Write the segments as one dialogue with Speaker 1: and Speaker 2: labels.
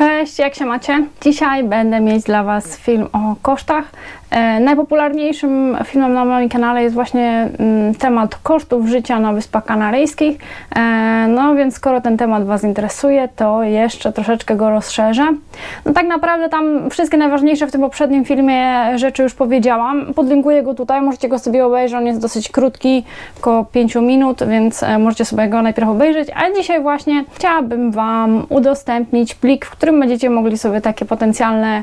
Speaker 1: Cześć, jak się macie? Dzisiaj będę mieć dla Was film o kosztach. E, najpopularniejszym filmem na moim kanale jest właśnie mm, temat kosztów życia na Wyspach Kanaryjskich. E, no więc skoro ten temat Was interesuje, to jeszcze troszeczkę go rozszerzę. No tak naprawdę tam wszystkie najważniejsze w tym poprzednim filmie rzeczy już powiedziałam. Podlinkuję go tutaj, możecie go sobie obejrzeć. On jest dosyć krótki, około 5 minut, więc e, możecie sobie go najpierw obejrzeć. A dzisiaj właśnie chciałabym Wam udostępnić plik, w którym będziecie mogli sobie takie potencjalne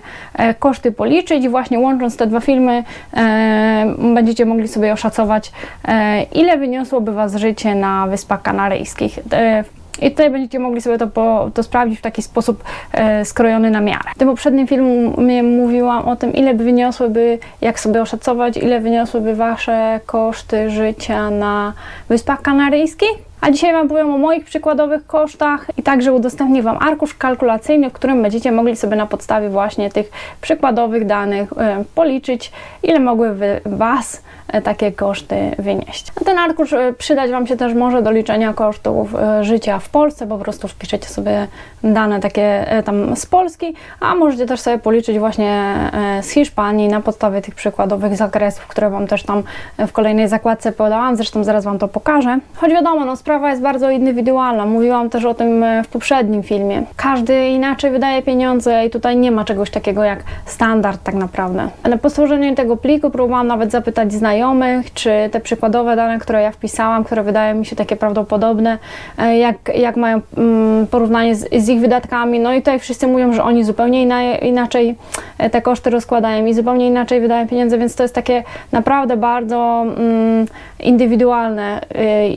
Speaker 1: koszty policzyć właśnie łącząc te dwa filmy e, będziecie mogli sobie oszacować, e, ile wyniosłoby Was życie na Wyspach Kanaryjskich. E, i tutaj będziecie mogli sobie to, po, to sprawdzić w taki sposób e, skrojony na miarę. W tym poprzednim filmie mówiłam o tym, ile by wyniosłyby, jak sobie oszacować, ile wyniosłyby Wasze koszty życia na Wyspach Kanaryjskich. A dzisiaj Wam powiem o moich przykładowych kosztach i także udostępnię Wam arkusz kalkulacyjny, w którym będziecie mogli sobie na podstawie właśnie tych przykładowych danych e, policzyć, ile mogłyby Was e, takie koszty wynieść. Ten arkusz e, przydać Wam się też może do liczenia kosztów życia w Polsce, po prostu wpiszecie sobie dane takie tam z Polski, a możecie też sobie policzyć właśnie z Hiszpanii na podstawie tych przykładowych zakresów, które Wam też tam w kolejnej zakładce podałam, zresztą zaraz Wam to pokażę. Choć wiadomo, no sprawa jest bardzo indywidualna, mówiłam też o tym e, w poprzednim filmie. Każdy inaczej wydaje pieniądze i tutaj nie ma czegoś takiego jak standard tak naprawdę. Po stworzeniu tego pliku próbowałam nawet zapytać znajomych, czy te przykładowe dane, które ja wpisałam, które wydają mi się takie prawdopodobne, e, jak, jak mają mm, porównanie z, z ich wydatkami. No i tutaj wszyscy mówią, że oni zupełnie ina, inaczej e, te koszty rozkładają i zupełnie inaczej wydają pieniądze, więc to jest takie naprawdę bardzo mm, indywidualne,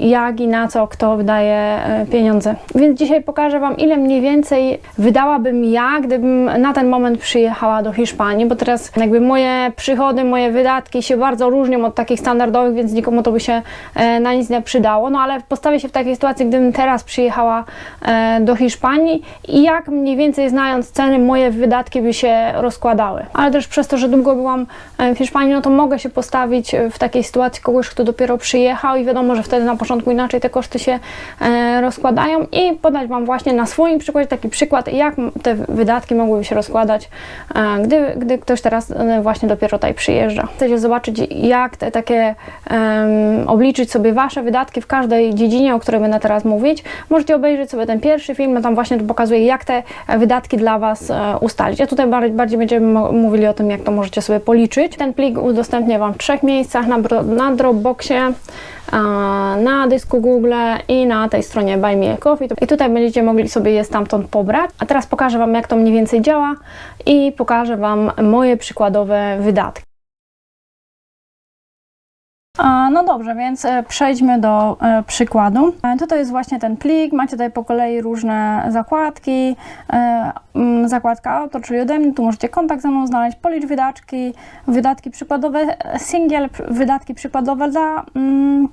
Speaker 1: jak i na co kto wydaje y, pieniądze. Więc dzisiaj pokażę Wam, ile mniej więcej wydałabym ja, gdybym na ten moment przyjechała do Hiszpanii, bo teraz jakby moje przychody, moje wydatki się bardzo różnią od takich standardowych, więc nikomu to by się e, na nic nie przydało. No ale postawię się w takiej sytuacji, gdybym teraz przyjechała e, do Hiszpanii i jak mniej więcej znając ceny, moje wydatki by się rozkładały. Ale też przez to, że długo byłam e, w Hiszpanii, no to mogę się postawić w takiej sytuacji kogoś, kto dopiero przyjechał i wiadomo, że wtedy na początku inaczej te koszty się e, rozkładają i podać Wam właśnie na swoim przykładzie taki przykład, jak te wydatki mogłyby się rozkładać, e, gdy, gdy ktoś teraz e, właśnie dopiero tutaj przyjeżdża. Chcecie zobaczyć, jak te takie em, obliczyć sobie Wasze wydatki w każdej dziedzinie, o której będę teraz mówić. Możecie obejrzeć sobie ten pierwszy film, ja tam właśnie to pokazuję, jak te wydatki dla Was ustalić. Ja tutaj bardziej, bardziej będziemy mówili o tym, jak to możecie sobie policzyć. Ten plik udostępnię Wam w trzech miejscach, na, na Dropboxie, a, na dysku Google i na tej stronie Buy Me Coffee. I tutaj będziecie mogli sobie je stamtąd pobrać. A teraz pokażę Wam, jak to mniej więcej działa i pokażę Wam moje przykładowe wydatki. No dobrze, więc e, przejdźmy do e, przykładu. E, Tutaj jest właśnie ten plik, macie tutaj po kolei różne zakładki. Zakładka auto, czyli ode mnie, tu możecie kontakt ze mną znaleźć, policz wydatki, wydatki przykładowe, e, singiel, pr- wydatki przykładowe dla mm,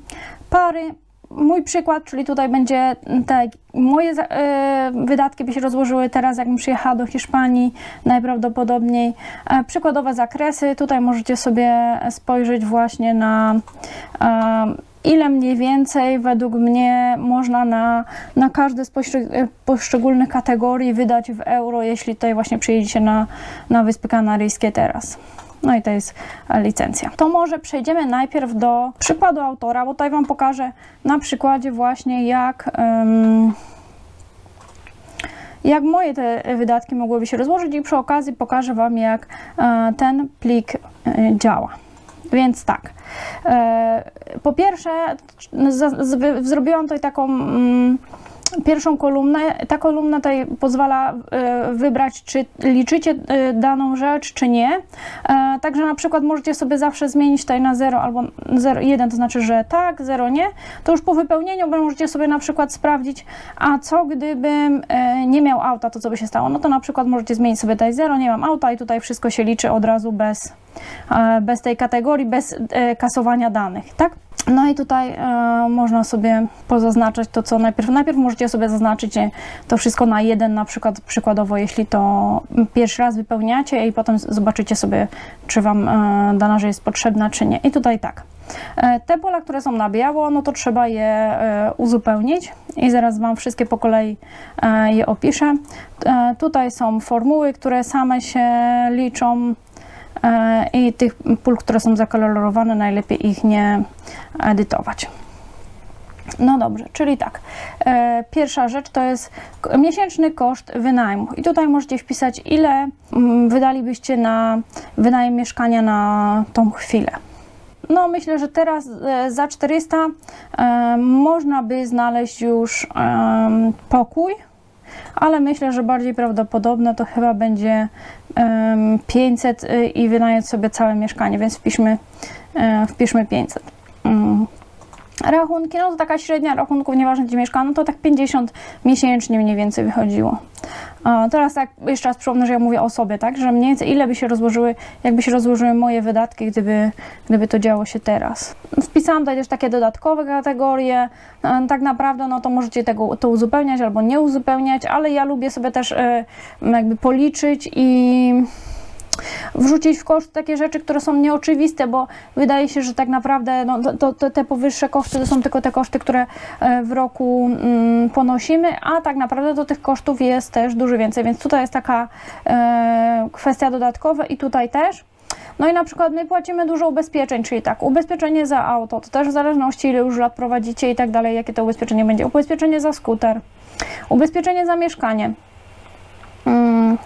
Speaker 1: pary. Mój przykład, czyli tutaj będzie te moje e, wydatki by się rozłożyły teraz, jakbym przyjechała do Hiszpanii najprawdopodobniej. E, przykładowe zakresy, tutaj możecie sobie spojrzeć właśnie na e, ile mniej więcej według mnie można na, na każde z e, poszczególnych kategorii wydać w euro, jeśli tutaj właśnie przyjedziecie na, na Wyspy Kanaryjskie teraz. No i to jest e, licencja. To może przejdziemy najpierw do przykładu autora, bo tutaj Wam pokażę na przykładzie właśnie jak, em, jak moje te wydatki mogłyby się rozłożyć i przy okazji pokażę Wam jak e, ten plik e, działa. Więc tak. Po pierwsze, zrobiłam tutaj taką mm, pierwszą kolumnę. Ta kolumna tutaj pozwala e, wybrać, czy liczycie e, daną rzecz, czy nie. E, Także na przykład możecie sobie zawsze zmienić tutaj na 0 albo 0, 1, to znaczy, że tak, 0 nie. To już po wypełnieniu możecie sobie na przykład sprawdzić, a co gdybym nie miał auta, to co by się stało? No to na przykład możecie zmienić sobie tutaj 0, nie mam auta i tutaj wszystko się liczy od razu bez, bez tej kategorii, bez kasowania danych, tak? No i tutaj e, można sobie pozaznaczać to, co najpierw. Najpierw możecie sobie zaznaczyć e, to wszystko na jeden, na przykład przykładowo, jeśli to pierwszy raz wypełniacie i potem zobaczycie sobie, czy Wam e, dana rzecz jest potrzebna, czy nie. I tutaj tak. E, Te pola, które są na biało, no to trzeba je e, uzupełnić i zaraz Wam wszystkie po kolei e, je opiszę. E, Tutaj są formuły, które same się liczą i tych pól, które są zakolorowane, najlepiej ich nie edytować. No dobrze, czyli tak. E, pierwsza rzecz to jest miesięczny koszt wynajmu. I tutaj możecie wpisać, ile mm, wydalibyście na wynajem mieszkania na tą chwilę. No, myślę, że teraz e, za 400 e, można by znaleźć już pokój, ale myślę, że bardziej prawdopodobne to chyba będzie 500 y, i wynająć sobie całe mieszkanie, więc wpiszmy, e, wpiszmy 500. Mm. Rachunki, no to taka średnia rachunków, nieważne gdzie mieszkam, no to tak 50 miesięcznie mniej więcej wychodziło. Teraz tak, jeszcze raz przypomnę, że ja mówię o sobie, tak, że mniej więcej ile by się rozłożyły, jakby się rozłożyły moje wydatki, gdyby, gdyby to działo się teraz. Wpisałam tutaj też takie dodatkowe kategorie, E, tak naprawdę no to możecie tego, to uzupełniać albo nie uzupełniać, ale ja lubię sobie też e, jakby policzyć i wrzucić w koszt takie rzeczy, które są nieoczywiste, bo wydaje się, że tak naprawdę no, to, to, te powyższe koszty to są tylko te koszty, które e, w roku mm, ponosimy, a tak naprawdę to tych kosztów jest też dużo więcej, więc tutaj jest taka e, kwestia dodatkowa i tutaj też. No i na przykład my płacimy dużo ubezpieczeń, czyli tak, ubezpieczenie za auto, to też w zależności ile już lat prowadzicie i tak dalej, jakie to ubezpieczenie będzie, ubezpieczenie za skuter, ubezpieczenie za mieszkanie.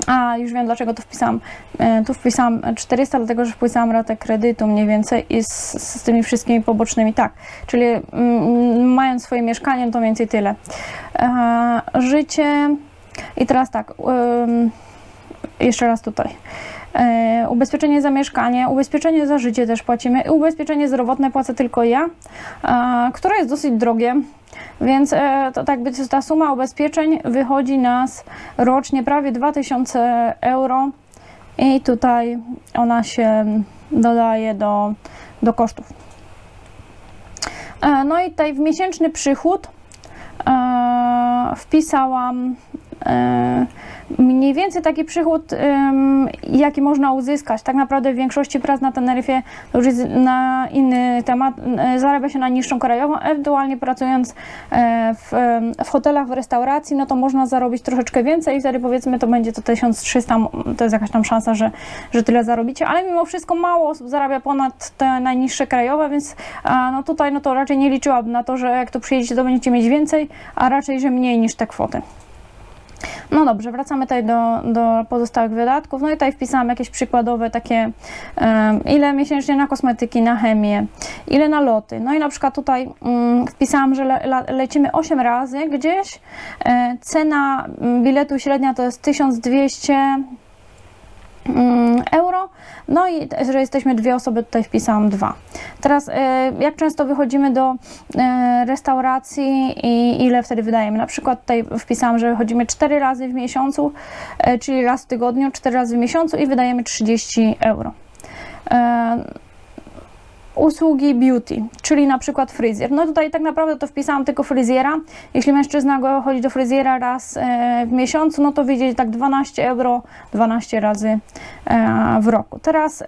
Speaker 1: A, już wiem dlaczego to wpisałam. E, Tu wpisałam 400, dlatego że wpisałam ratę kredytu mniej więcej i z, z tymi wszystkimi pobocznymi. Tak, czyli mm, mając swoje mieszkanie, to mniej więcej tyle. E, życie. I teraz tak. jeszcze raz tutaj. E, ubezpieczenie za mieszkanie, ubezpieczenie za życie też płacimy. I ubezpieczenie zdrowotne płacę tylko ja, które jest dosyć drogie. Więc e, to tak by ta suma ubezpieczeń wychodzi nas rocznie prawie 2000 euro i tutaj ona się dodaje do, do kosztów. E, no i tutaj w miesięczny przychód wpisałam mniej więcej taki przychód, em, jaki można uzyskać. Tak naprawdę w większości prac na Teneryfie to już jest na inny temat. e, Zarabia się na niższą krajową, ewentualnie pracując e, w, em, w hotelach, w restauracji, no to można zarobić troszeczkę więcej i wtedy powiedzmy to będzie to 1300, m, to jest jakaś tam szansa, że, że tyle zarobicie, ale mimo wszystko mało osób zarabia ponad te najniższe krajowe, więc a, no tutaj no to raczej nie liczyłabym na to, że jak tu przyjedziecie, to będziecie mieć więcej, a raczej, że mniej niż te kwoty. No dobrze, wracamy tutaj do, do pozostałych wydatków. No i tutaj wpisałam jakieś przykładowe takie, ile miesięcznie na kosmetyki, na chemię, ile na loty. No i na przykład tutaj mm, wpisałam, że le, le, lecimy 8 razy gdzieś. E, cena mm, biletu średnia to jest 1200 mm, euro. No i że jesteśmy dwie osoby, tutaj wpisałam dwa. Teraz e, jak często wychodzimy do e, restauracji i ile wtedy wydajemy? Na przykład tutaj wpisałam, że wychodzimy cztery razy w miesiącu, e, czyli raz w tygodniu, cztery razy w miesiącu i wydajemy 30 euro. Usługi beauty, czyli na przykład fryzjer. No tutaj tak naprawdę to wpisałam tylko fryzjera. Jeśli mężczyzna go chodzi do fryzjera raz e, w miesiącu, no to wyjdzie tak 12 euro 12 razy e, w roku. Teraz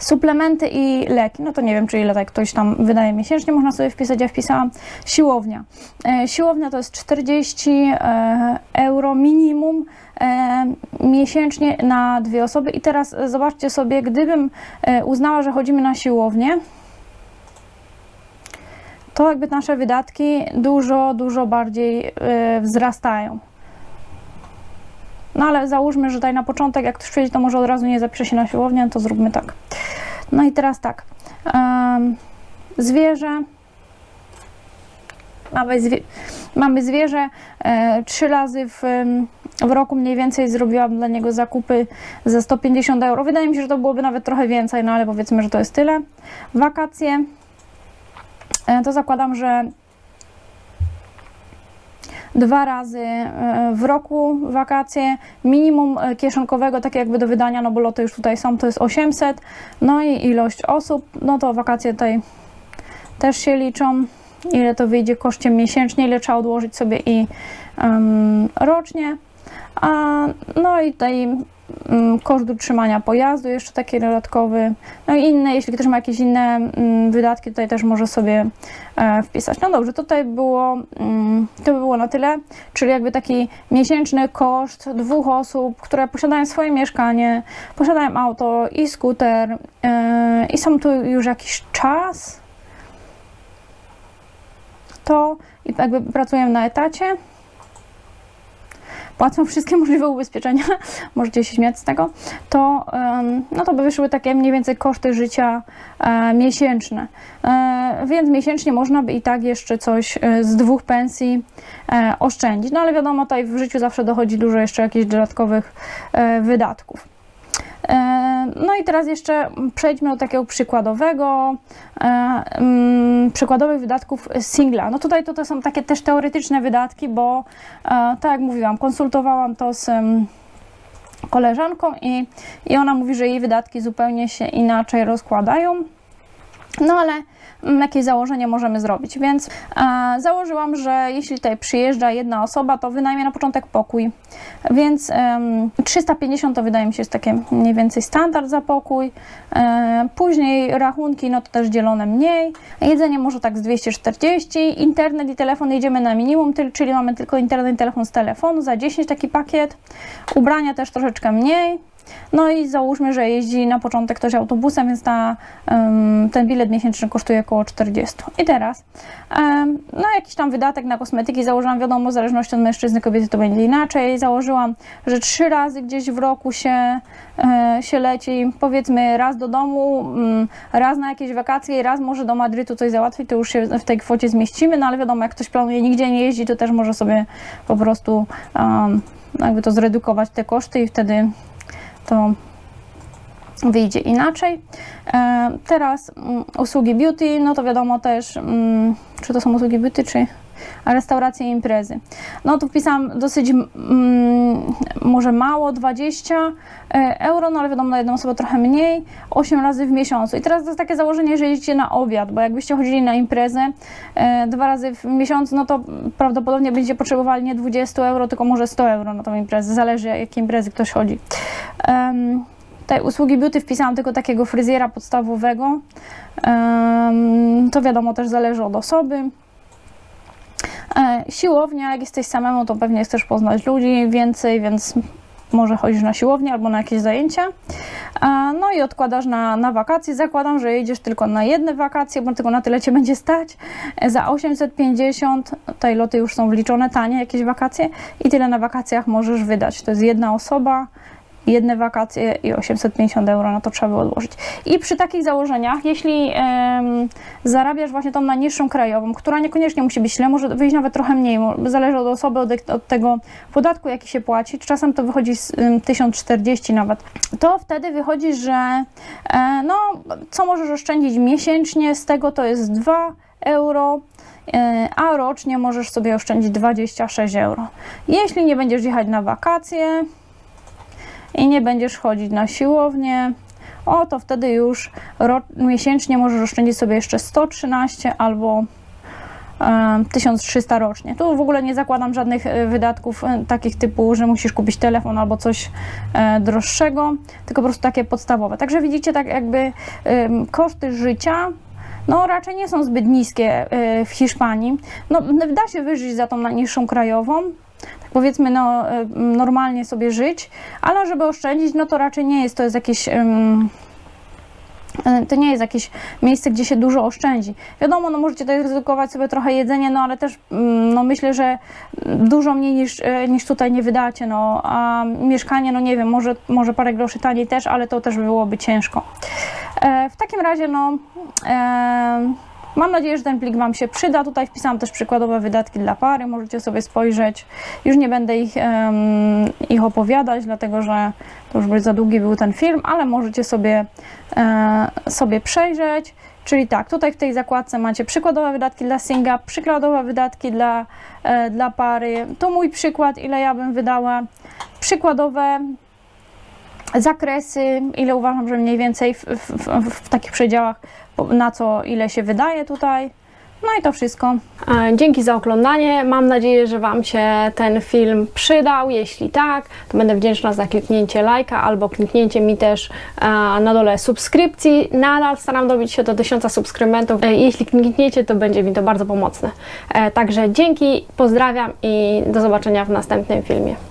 Speaker 1: suplementy i leki, no to nie wiem, czy ile tak ktoś tam wydaje miesięcznie, można sobie wpisać, ja wpisałam siłownia. E, siłownia to jest 40 e, euro minimum e, miesięcznie na dwie osoby i teraz zobaczcie sobie, gdybym uznała, że chodzimy na siłownię, to jakby nasze wydatki dużo, dużo bardziej wzrastają. No ale załóżmy, że tutaj na początek, jak ktoś przyjedzie, to może od razu nie zapisze się na siłownię, to zróbmy tak. No i teraz tak. zwierzę. Mamy, mamy zwierzę. E, trzy razy w, w roku mniej więcej zrobiłam dla niego zakupy za 150 euro. Wydaje mi się, że to byłoby nawet trochę więcej, no ale powiedzmy, że to jest tyle. Wakacje. E, to zakładam, że dwa razy e, w roku wakacje. Minimum e, kieszonkowego, tak jakby do wydania, no bo loty już tutaj są, to jest 800. No i ilość osób, no to wakacje tutaj też się liczą. Ile to wyjdzie kosztem miesięcznie, ile trzeba odłożyć sobie i em, rocznie. A, no i tutaj koszt utrzymania pojazdu jeszcze taki dodatkowy. No i inne, jeśli ktoś ma jakieś inne mm, wydatki, tutaj też może sobie e, wpisać. No dobrze, tutaj było, mm, to by było na tyle, czyli jakby taki miesięczny koszt dwóch osób, które posiadają swoje mieszkanie, posiadają auto i skuter e, i są tu już jakiś czas, to jakby pracują na etacie, płacą wszystkie możliwe ubezpieczenia, możecie się śmiać z tego, to, no to by wyszły takie mniej więcej koszty życia e, miesięczne. E, więc miesięcznie można by i tak jeszcze coś e, z dwóch pensji oszczędzić. No ale wiadomo, tutaj w życiu zawsze dochodzi dużo jeszcze jakichś dodatkowych wydatków. No i teraz jeszcze przejdźmy do takiego przykładowego, e, mm, przykładowych wydatków singla. No tutaj to, to są takie też teoretyczne wydatki, bo e, tak jak mówiłam, konsultowałam to z em, koleżanką i, i ona mówi, że jej wydatki zupełnie się inaczej rozkładają. No ale mm, jakieś założenie możemy zrobić, więc e, założyłam, że jeśli tutaj przyjeżdża jedna osoba, to wynajmie na początek pokój, więc em, 350 to wydaje mi się jest takie mniej więcej standard za pokój, e, później rachunki, no to też dzielone mniej, jedzenie może tak z 240, internet i telefon jedziemy na minimum, czyli mamy tylko internet i telefon z telefonu za 10 taki pakiet, ubrania też troszeczkę mniej, no i załóżmy, że jeździ na początek ktoś autobusem, więc ta, ten bilet miesięczny kosztuje około 40. I teraz, no jakiś tam wydatek na kosmetyki założyłam, wiadomo, w zależności od mężczyzny, kobiety to będzie inaczej. Założyłam, że trzy razy gdzieś w roku się, e, się leci, powiedzmy raz do domu, mm, raz na jakieś wakacje i raz może do Madrytu coś załatwić, to już się w tej kwocie zmieścimy, no ale wiadomo, jak ktoś planuje nigdzie nie jeździ, to też może sobie po prostu jakby to zredukować te koszty i wtedy to wyjdzie inaczej. E, teraz mm, usługi beauty, no to wiadomo też, mm, czy to są usługi beauty, czy restauracje i imprezy. No tu wpisałam dosyć mm, może mało, 20 e, euro, no ale wiadomo na jedną osobę trochę mniej, 8 razy w miesiącu. I teraz to jest takie założenie, że jeździcie na obiad, bo jakbyście chodzili na imprezę e, dwa razy w miesiącu, no to prawdopodobnie będziecie potrzebowali nie 20 euro, tylko może 100 euro na tą imprezę, zależy jakie imprezy ktoś chodzi. Em, Tutaj usługi beauty wpisałam tylko takiego fryzjera podstawowego. Em, To wiadomo też zależy od osoby. E, Siłownia, jak jesteś samemu, to pewnie chcesz poznać ludzi więcej, więc może chodzisz na siłownię albo na jakieś zajęcia. E, No i odkładasz na, na wakacje. Zakładam, że jedziesz tylko na jedne wakacje, bo tylko na tyle cię będzie stać. E, Za 850, tutaj loty już są wliczone, tanie jakieś wakacje i tyle na wakacjach możesz wydać. To jest jedna osoba, jedne wakacje i 850 euro na to trzeba by odłożyć. I przy takich założeniach, jeśli em, zarabiasz właśnie tą najniższą krajową, która niekoniecznie musi być źle, może wyjść nawet trochę mniej, zależy od osoby, od, od tego podatku, jaki się płaci, czasem to wychodzi z ym, 1040 nawet, to wtedy wychodzi, że e, no, co możesz oszczędzić miesięcznie, z tego to jest 2 euro, e, a rocznie możesz sobie oszczędzić 26 euro. Jeśli nie będziesz jechać na wakacje, i nie będziesz chodzić na siłownię, o to wtedy już miesięcznie możesz oszczędzić sobie jeszcze 113 albo e, 1300 rocznie. Tu w ogóle nie zakładam żadnych e, wydatków e, takich typu, że musisz kupić telefon albo coś e, droższego, tylko po prostu takie podstawowe. Także widzicie, tak jakby koszty życia no raczej nie są zbyt niskie w Hiszpanii. No, da się wyżyć za tą najniższą krajową, powiedzmy, no, e, normalnie sobie żyć, ale żeby oszczędzić, no to raczej nie jest to jest jakieś. e, to nie jest jakieś miejsce, gdzie się dużo oszczędzi. Wiadomo, no możecie tutaj ryzykować sobie trochę jedzenie, no ale też no myślę, że dużo mniej niż, e, niż tutaj nie wydacie, no a mieszkanie, no nie wiem, może, może parę groszy taniej też, ale to też byłoby ciężko. E, w takim razie, no e, Mam nadzieję, że ten plik Wam się przyda. Tutaj wpisałam też przykładowe wydatki dla pary, możecie sobie spojrzeć. Już nie będę ich, em, ich opowiadać, dlatego że to już by za długi był ten film, ale możecie sobie, e, sobie przejrzeć Czyli tak, tutaj w tej zakładce macie przykładowe wydatki dla singa, przykładowe wydatki dla, e, dla pary. To mój przykład, ile ja bym wydała. Przykładowe zakresy, ile uważam, że mniej więcej w, w, w, w takich przedziałach, na co ile się wydaje tutaj. No i to wszystko. Dzięki za oglądanie. Mam nadzieję, że Wam się ten film przydał. Jeśli tak, to będę wdzięczna za kliknięcie lajka albo kliknięcie mi też na dole subskrypcji. Nadal staram dobić się do 1000 subskrybentów. E, Jeśli klikniecie, to będzie mi to bardzo pomocne. E, Także dzięki, pozdrawiam i do zobaczenia w następnym filmie.